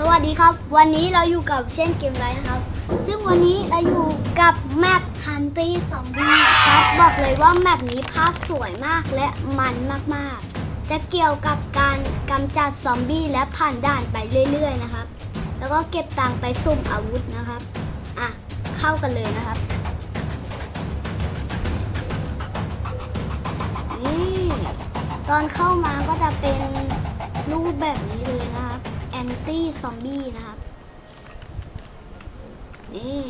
สวัสดีครับ วันนี้เราอยู่กับเช่นเกมไรนะครับ ซึ่งวันนี้เราอยู่กับแมปฮันตี้ซอมบี้ครับบอกเลยว่าแมปนี้ภาพสวยมากและมันมากๆ จะเกี่ยวกับการกำจัดซอมบี้และผ่านด่านไปเรื่อยๆนะครับ แล้วก็เก็บตังไปสุ่มอาวุธนะครับ อะ เข้ากันเลยนะครับนี่ตอนเข้ามาก็จะเป็นรูปแบบนี้เลยนะ อนตี้ซอมบี้นะครับ นี่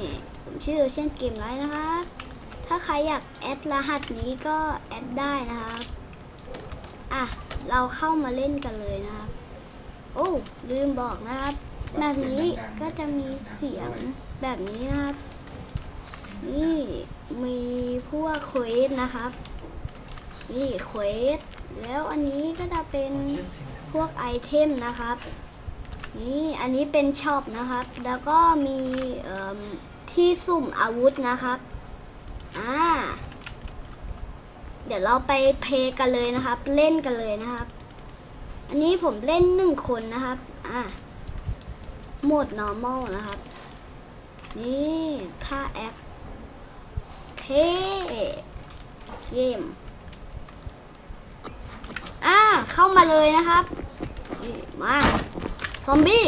ผมชื่อเช่นเกมไรนะครับ ถ้าใครอยากแอดรหัสนี้ก็แอดได้นะครับอะเราเข้ามาเล่นกันเลยนะครับ โอ้ลืมบอกนะครับ แบบนี้ก็จะมีเสียงแบบนี้นะครับ นี่มีพวกเควสนะครับนี่เควสแล้วอันนี้ก็จะเป็นพวกไอเทมนะครับ นี่อันนี้เป็นช็อปนะครับ แล้วก็มีที่สุ่มอาวุธนะครับอ่าเดี๋ยวเราไปเพย์กันเลยนะครับ เล่นกันเลยนะครับ อันนี้ผมเล่นหนึ่งคนนะครับอ่าโหมด normal นะครับ นี่ค่าแอคเทเกมอ่าเข้ามาเลยนะครับ มา ซอมบี้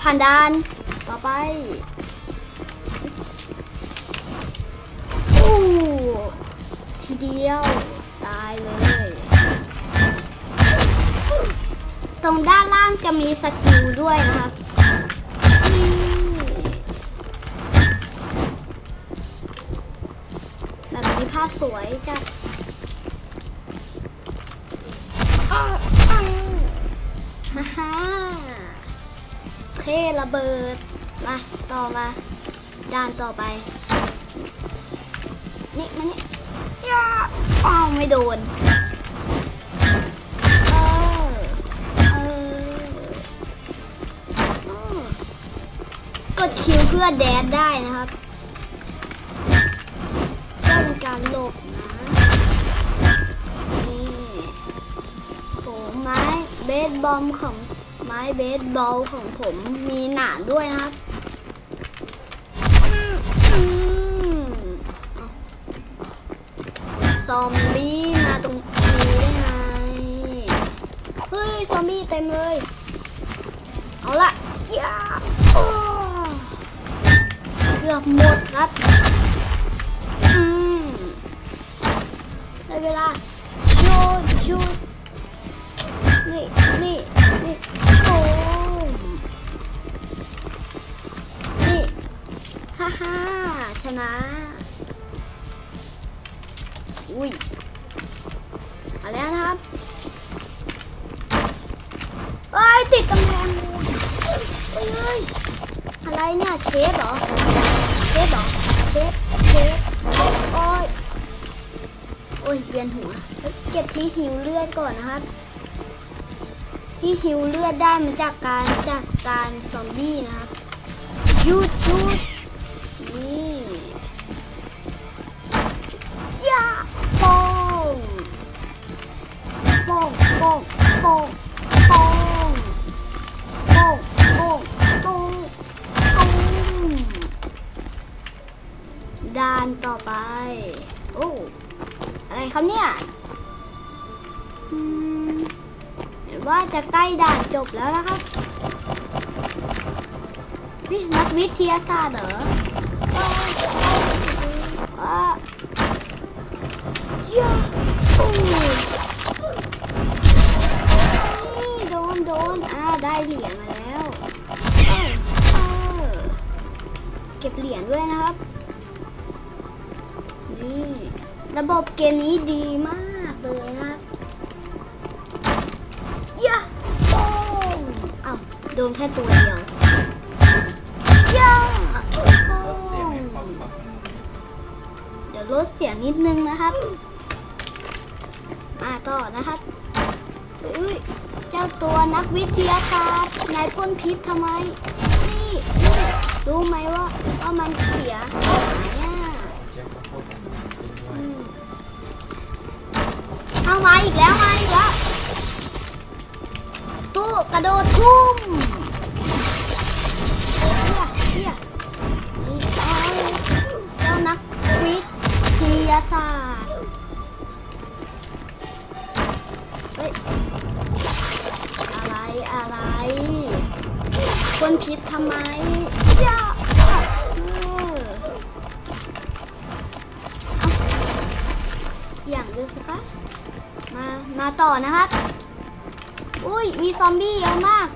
ผ่านด่าน ต่อไปอู้ทีเดียว ตายเลย ตรงด้านล่างจะมีสกิลด้วยนะครับ สวยจัดอ้าวฮ่าฮ่าเทระเบิด มา ต่อมาด้านต่อไป นี่มานี่ย่าอ้าวไม่โดน เออ เอออกดคิวเพื่อแดดได้นะครับ บอลของไม้เบสบอลของผมมีหนามด้วยนะครับอืมอืมเอาซอมบี้มาตรงนี้ได้ไง เฮ้ย ซอมบี้เต็มเลย เอาละยาเกือบหมดครับอืมได้เวลาชูดชูด ฮ่าฮ่าชนะ อุ้ยเอาแล้วครับเอ้ยติดกำแพงเอ้ยเอ้ยอะไรเนี่ยเชฟเหรอ เชฟเหรอ เชฟ เชฟ โอ้ยโอ้ยเวียนหัว เก็บที่หิวเลือดก่อนนะครับ ที่หิวเลือดได้มาจากการจากการซอมบี้นะครับชูชู โป้งโป้งโป้งโป้งโป้งตุ้งตุ้มด่านต่อไป โอ้อะไรครับเนี่ยอืมเห็นว่าจะใกล้ด่านจบแล้วนะครับนี่นักวิทยาศาสตร์เหรอว้าย่าโอ้ นี่ โดน อ่า ได้เหรียญมาแล้วเออเเก็บเหรียญด้วยนะครับ นี่ ระบบเกมนี้ดีมากเลยนะครับยะโป้งอ้าวโดนแค่ตัวเดียวยะโป้ลดเสียงให้อปป๊อปเดี๋ยวลดเสียงนิดนึงนะครับ มาต่อนะครับอุ้ย จ้าตัวนักวิทยาศาสตร์นายพ่นพิษทำไม นี่นี่รู้ไหมว่าว่ามันเสียหายอะเอามาอีกแล้วมาอีกแล้วตู้กระโดดทุ่ม ทำไมย่าออเอาอย่างดูสิคะมามาต่อนะครับ อุ้ยมีซอมบี้เยอะมาก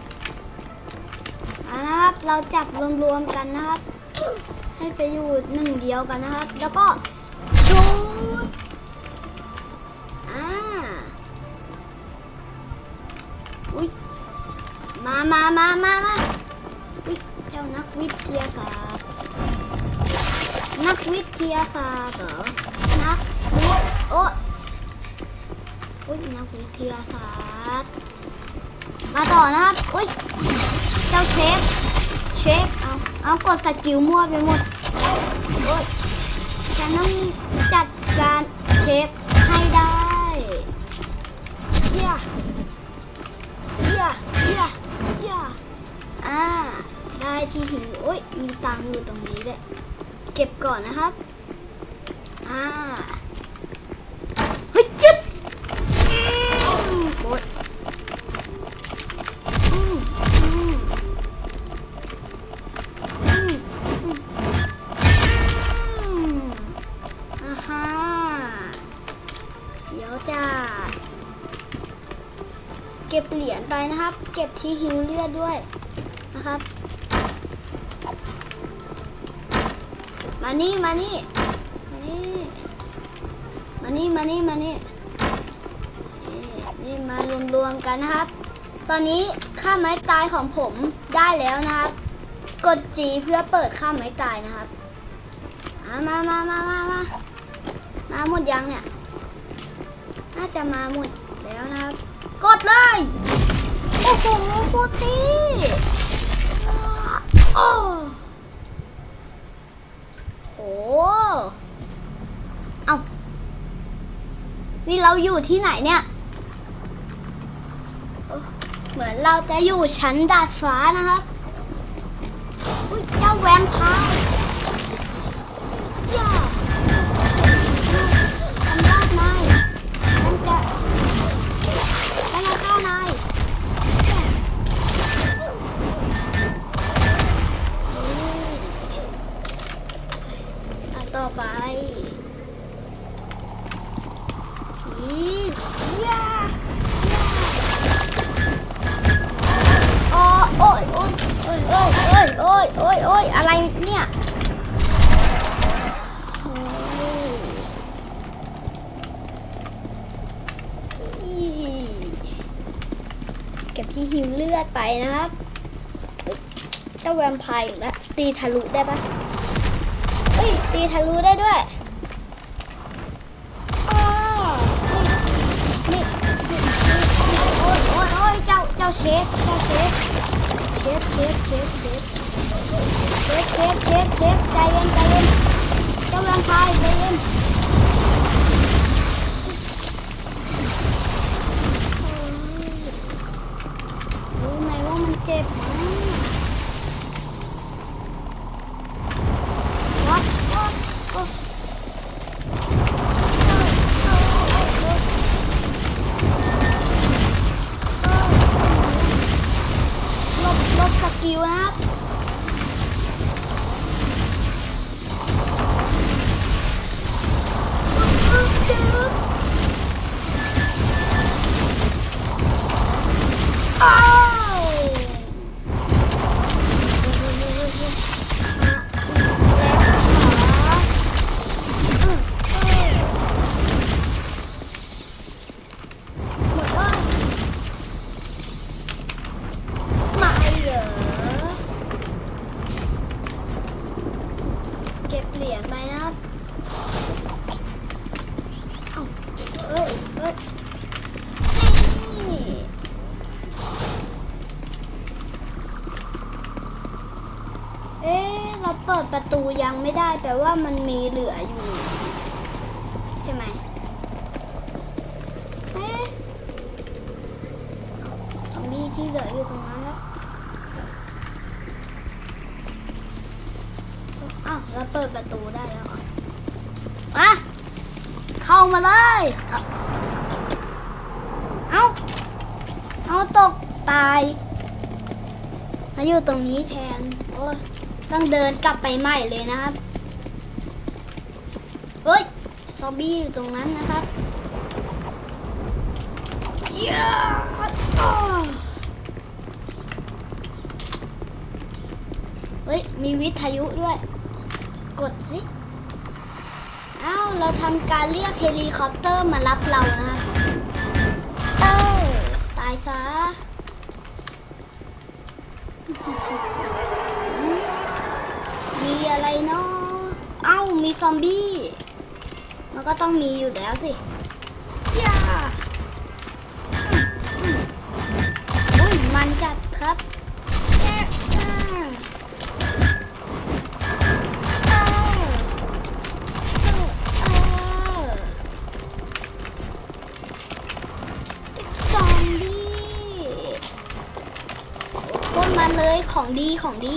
มานะครับเราจับรวมๆกันนะครับ ให้ไปอยู่หนึ่งเดียวกันนะครับ แล้วก็ชุดอ่าอุ้ยมามามามามาอุ้ยเจ้า วิทยาศาสตร์ นักวิทยาศาสตร์เหรอ นักวิทโอ้อุ้ยนักวิทยาศาสตร์ มาต่อนะครับ อุ้ย เจ้าเชฟ เชฟ เอา เอากดสกิลมั่วไปหมด โอ้ยฉันต้องจัดการเชฟให้ได้เยี่ยเยี่ยเยี่ยเยี่ยอ่า ได้ที่หิวโอ้ยมีตังอยู่ตรงนี้ด้วยเก็บก่อนนะครับ อ่า เฮ้ยจึ๊บอืมโอ๊ยอืมอืมอืมอืมอืมอ่าฮะเดี๋ยวจ้าเก็บเหรียญไปนะครับ เก็บที่หิวเลือดด้วยนะครับ นี่มานี่ มานี่ มานี่ มานี่ มานี่นี่ นี่มารวมๆกันนะครับ ตอนนี้ค่าไม้ตายของผมได้แล้วนะครับ กด G เพื่อเปิดค่าไม้ตายนะครับ มามามามามามาหมดยังเนี่ย น่าจะมาหมดแล้วนะครับ กดเลย โอ้โหโคตรเท่โอ้ เอานี่เราอยู่ที่ไหนเนี่ย เหมือนเราจะอยู่ชั้นดาดฟ้านะครับเจ้าแวมพาย ดไปนะครับ เจ้าแวมไพร์อีกแล้วตีทะลุได้ปะเฮ้ยตีทะลุได้ด้วย อยู่นะครับ ได้แปลว่ามันมีเหลืออยู่ ใช่ไหมเอ๊ะมีที่เหลืออยู่ตรงนั้นแล้วอ้าวเราเปิดประตูได้แล้วอมาเข้ามาเลยเอาเอาเอาตกตายมาอยู่ตรงนี้แทนโอ้ต้องเดินกลับไปใหม่เลยนะครับเฮ้ย ซอมบี้อยู่ตรงนั้นนะครับเย้าเฮ้ย มีวิทยุด้วย กดสิอ้าวเราทำการเรียกเฮลิคอปเตอร์มารับเรานะครับเออตายซะมีอะไรเนาะเอ้ามีซอมบี้ มันก็ต้องมีอยู่แล้วสิย่าอุ้ยมันจัดครับแย่อ่าอ่าอ่าซอมบี้พ่นมันเลยของดีของดี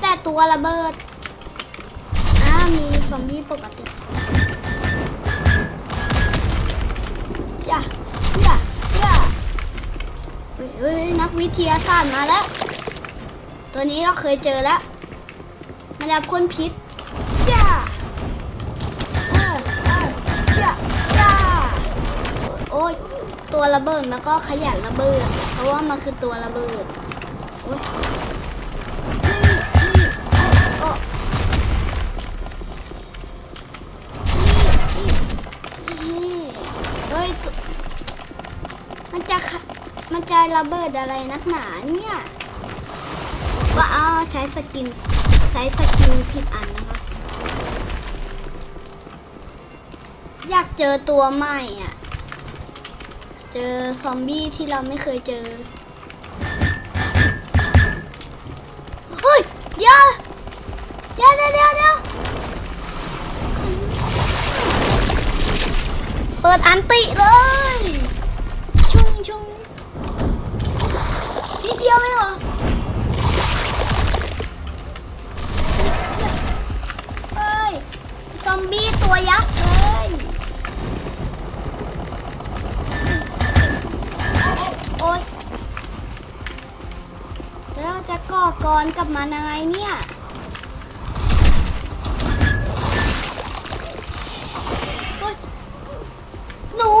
แต่ตัวระเบิดอ่ามีซอมบี้ปกติยาย่าเฮ้ยเฮ้ยนักวิทยาศาสตร์มาแล้ว ตัวนี้เราเคยเจอแล้วมันจะพ่นพิษย่าเออเออจ้าจ้าโอ้ยตัวระเบิดแล้วก็ขยันระเบิด เพราะว่ามันคือตัวระเบิดโอ้ย ระเบิดอะไรนักหนาเนี่ยว่าเอาใช้สกินใช้สกินผิดอันนะคะ อยากเจอตัวใหม่อะ เจอซอมบี้ที่เราไม่เคยเจอเฮ้ยเดี๋ยวเดี๋ยวเดี๋ยวเดี๋ยวเดี๋ยวเปิดอันติเลย ยวเองเหรอเฮ้ย ซอมบี้ตัวยักษ์เลยโอ๊ยแล้วจะก่อกรกับมันยังไงเนี่ย โอ๊ย หนู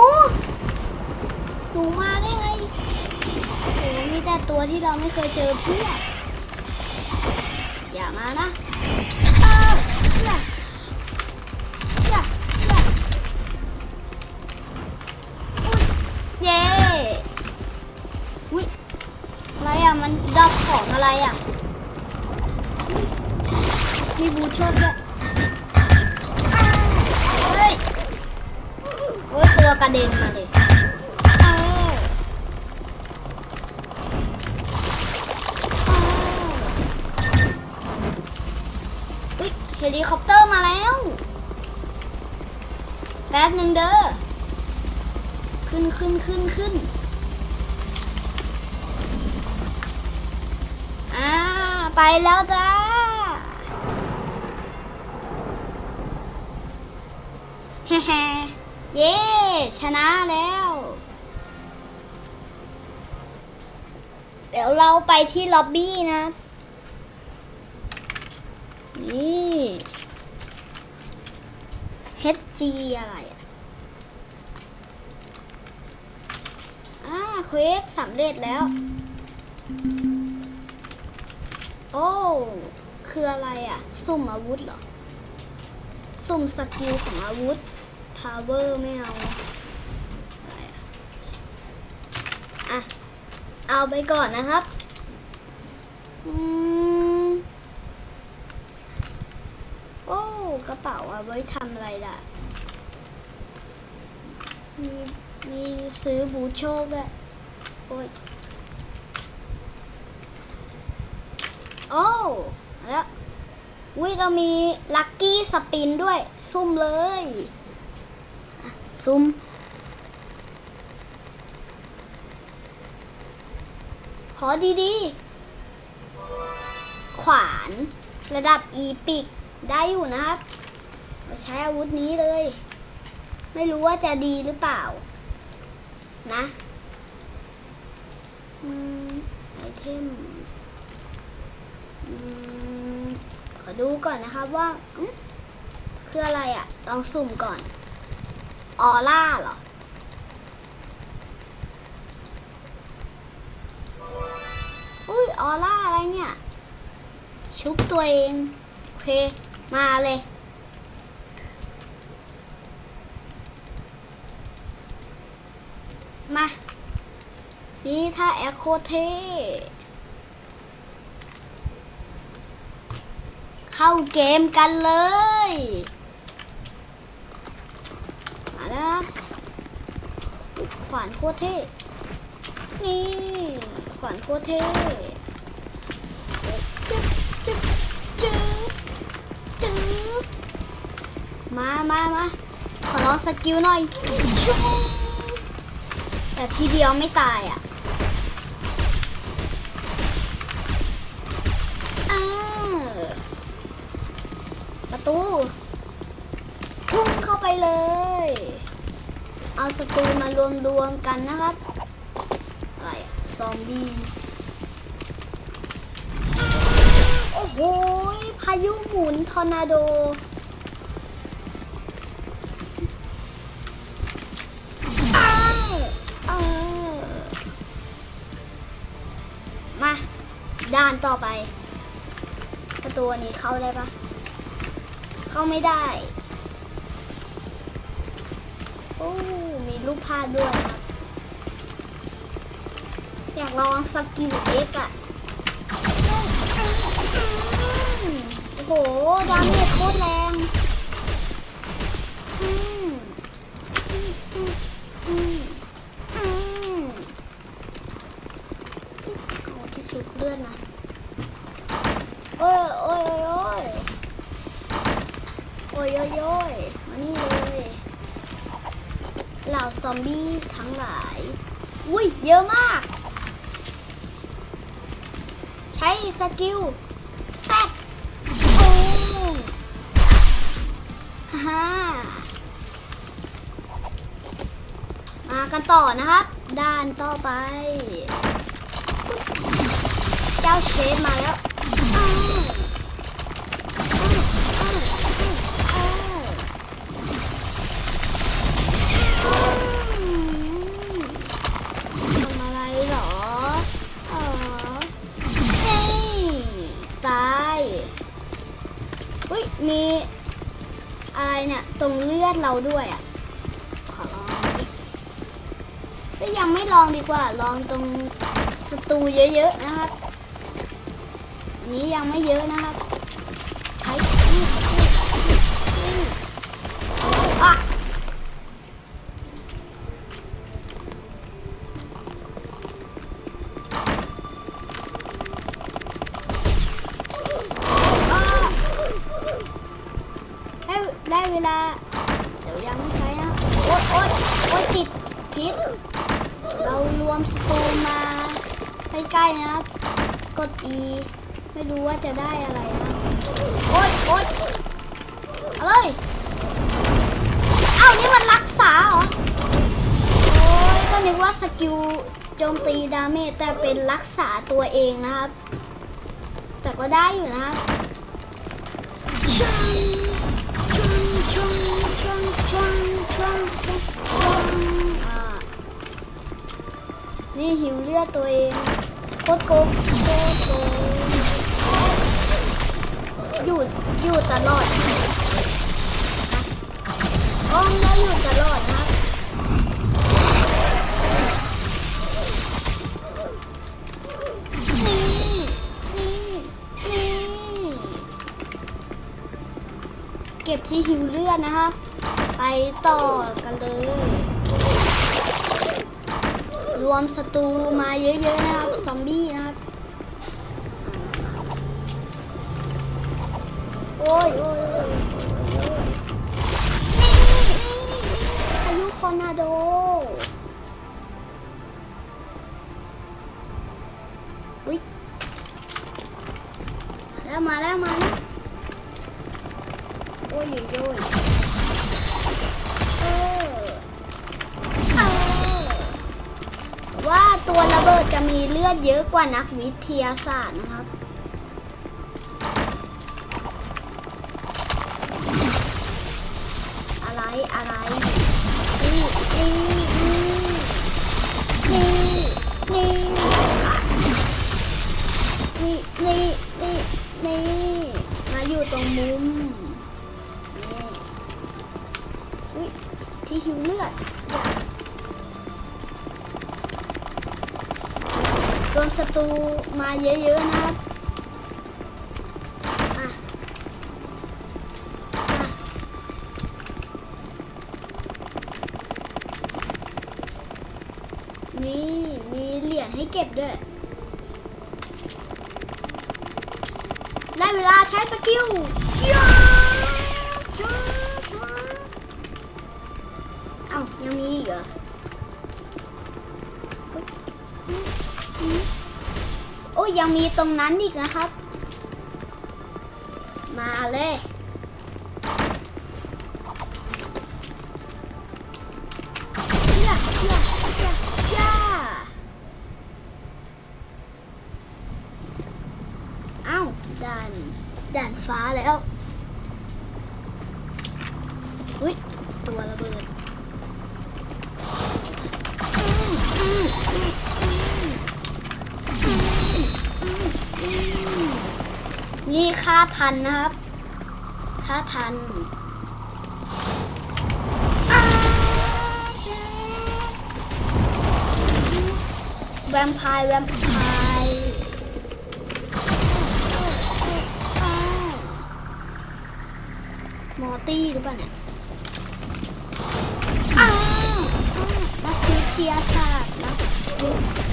หนูมาได้ไง โอ้โหมีแต่ตัวที่ เคยเจอเพียบอย่ามานะอ้าอย่าย่าย่าอุ๊ยเย้อุ้ยอะไรอะ มันดับของอะไรอะ มีบูชบด้วยอ้าวเฮ้ยโอ้ยตัวกระเด็นมาเลย ขึ้นขึ้นขึ้นอ่าไปแล้วจ้าแฮ่ๆเย้ชนะแล้ว เดี๋ยวเราไปที่ล็อบบี้นะ นี่ HG อะไรอะ อ่า เควสสำเร็จแล้ว โอ้ คืออะไรอะสุ่มอาวุธเหรอ สุ่มสกิลของอาวุธ พาวเวอร์ไม่เอาอะไรอะอะ เอาไปก่อนนะครับ อืม โอ้ กระเป๋าเอาไว้ทำอะไรล่ะมีมีซื้อบูโชคด้วย โอ้ย โอ้แล้ววิเรามีลัคกี้สปินด้วย ซุ่มเลย ซุ่มขอดีๆ ขวานระดับอีปิกได้อยู่นะครับมาใช้อาวุธนี้เลย ไม่รู้ว่าจะดีหรือเปล่า นะอืมไอ เทมอืมขอดูก่อนนะครับว่าคืออะไรอะ่ะ ลองสุ่มก่อน ออร่าเหรอ อุ้ยออร่าอะไรเนี่ย ชุบตัวเอง โอเค มาเลยมา นี่ถ้าแอคโคเท เข้าเกมกันเลย มาแล้วครับขวานโคตรเท่ นี่ ขวานโคตรเท่จึ๊บจึ๊บจึ๊บจึ๊บมามามาขอลองสกิลหน่อย แต่ทีเดียวไม่ตายอะ ตูพุ่งเข้าไปเลย เอาสตูมารวมรวมกันนะครับอะไรซอมบี้โอ้โหพายุหมุนทอร์นาโดอ้าวอ้าวมา ด่านต่อไปประตูอันนี้เข้าได้ปะ เข้าไม่ได้ โอ้ มีรูปภาพด้วยครับ อยากลองสกิลเอ็กอะอืมโอ้โห ดาเมจโคตรแรง มากันต่อนะครับ ด้านต่อไป เจ้าเชฟมาแล้วทำอะไรเหรอจี้ตายอุ้ยมีอะไรเนี่ย ตรงเลือดเราด้วยอะ ยังไม่ลองดีกว่า ลองตรงสตูเยอะๆนะครับ อันนี้ยังไม่เยอะนะครับ ใช้อะอ่าได้ได้เวลา เดี๋ยวยังไม่ใช้นะ โอ๊ยโอ๊ยโอ๊ยติดพิษ เรารวมสตูมาใกล้ๆนะครับ กด E ไม่รู้ว่าจะได้อะไรนะโอ๊ยโอ๊ยเอาเลยเอ้านี่มันรักษาเหรอ โอ้ยก็นึกว่าสกิลโจมตีดาเมจแต่เป็นรักษาตัวเองนะครับ แต่ก็ได้อยู่นะครับ นี่หิวเลือดตัวเองโคตรโกงโคตรโกงหยุดหยุดตลอดก้องได้หยุดตลอดนะนี่นี่นี่เก็บที่หิวเลือดนะครับ ไปต่อกันเลย รวมศัตรูมาเยอะๆนะครับ ซอมบี้นะครับ โอ้ยโอ้ยโอ้ยนี่นี่พายุคอร์นาโด ว่านักวิทยาศาสตร์นะครับ อะไรอะไรนี่นี่นี่นี่นี่นี่นี่นี่มาอยู่ตรงมุมนี่ที่หิวเลือด โดนศัตรูมาเยอะๆนะครับนี่มีเหรียญให้เก็บด้วย ได้เวลาใช้สกิล ตรงนั้นอีกนะครับ มาเลยาทันนะครับค่าทันแวมไพร์แวมไพร์อ้าวมอตี้หรือเปล่าเนี่ยอ้าวอ้าวนักวิทยาศาสตร์นักวิทยา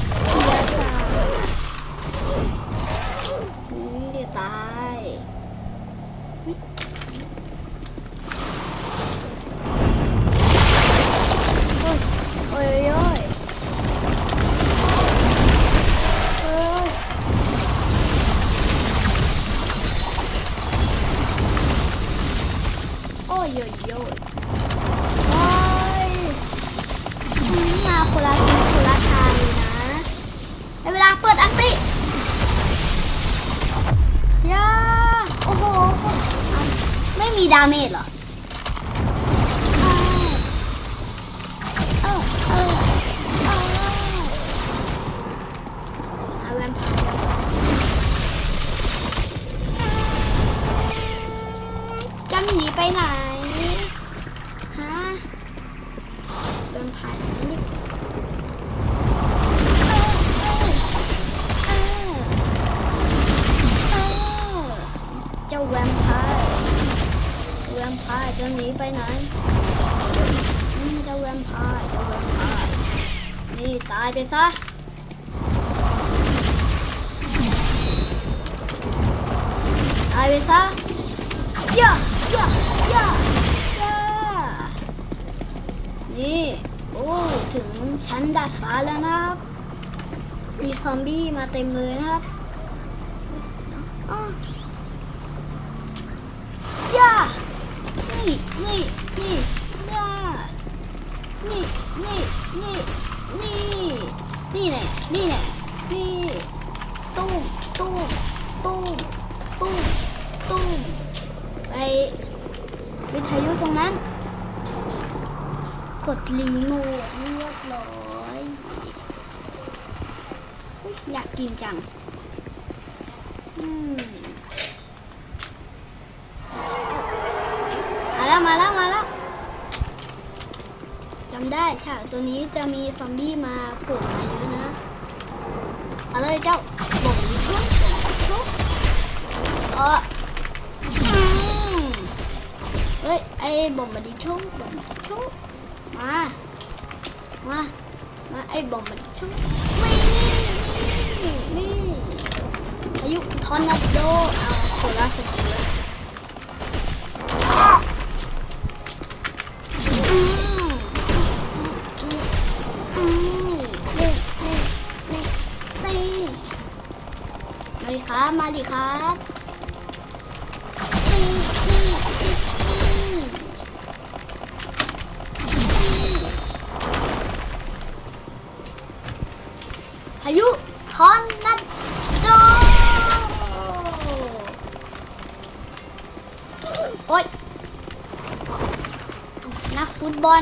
หนีไปไหนฮะแวมไพร์นี่เออเจ้าแวมพร์แวมพร์จะหนีไปไหนเจ้าแวมพร์เจ้าแวมพร์นี่ตายไปซะตายไปซะเย่า ย่าย่าย่านี่โอ้ถึงชั้นดาดฟ้าแล้วนะครับ มีซอมบี้มาเต็มเลยนะครับอ้อย่า นี่นี่นี่ย่า นี่นี่นี่นี่นี่แน่นี่แน่นี่ตุ้มตุ้มตุ้มตุ้มตุ้มไปวิทยุตรงนั้น กด รีโมทเรียบร้อยอยากกินจังอืมมาแล้วมาแล้วมาแล้วจำได้ฉากตัวนี้จะมีซอมบี้มาโผล่มาเยอะนะเอาเลยเจ้าบ่งชุบชุบเออเฮ้ยไอ้บ่งมาดิชุบบ่งมาดิชุบมา มา ม มาไอ้บอมมัน ชุบนี่นี่พายุทอร์นาโดเอาโคราสกิลอืมอืมนี่นี่นี่นี่มาดิครับ มาดิครับ นั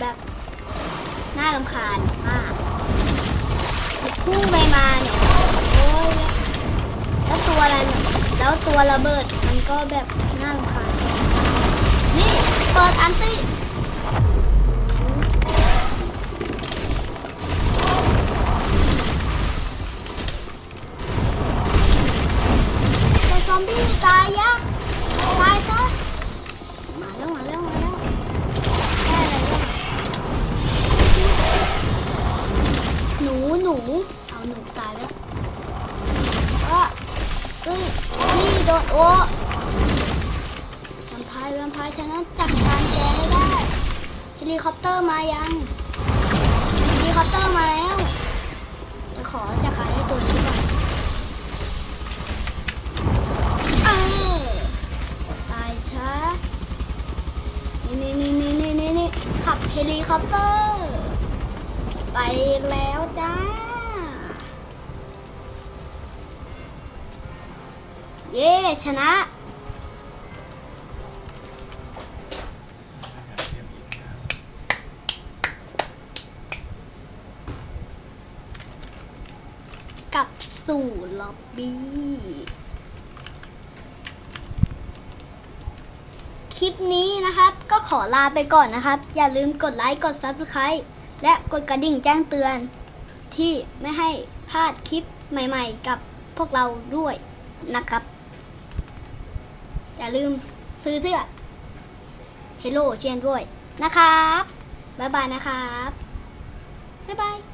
แบบน่ารำคาญมากพุ่งไปมาเนี่ยโอ้ยแล้วตัวอะไรเนี่ยแล้วตัวระเบิดมันก็แบบน่ารำคาญนี่เปิดอันตี้ เฮลิคอปเตอร์ ไปแล้วจ้า เย้ชนะกลับสู่ล็อบบี้ ลิปนี้นะครับ ก็ขอลาไปก่อนนะครับ อย่าลืมกดไลค์กด Subscribe และกดกระดิ่งแจ้งเตือน ที่ไม่ให้พลาดคลิปใหม่ๆ กับพวกเราด้วยนะครับ อย่าลืมซื้อเสื้อ Hello เชียนด้วยนะครับ บ๊ายบายนะครับ บ๊ายบาย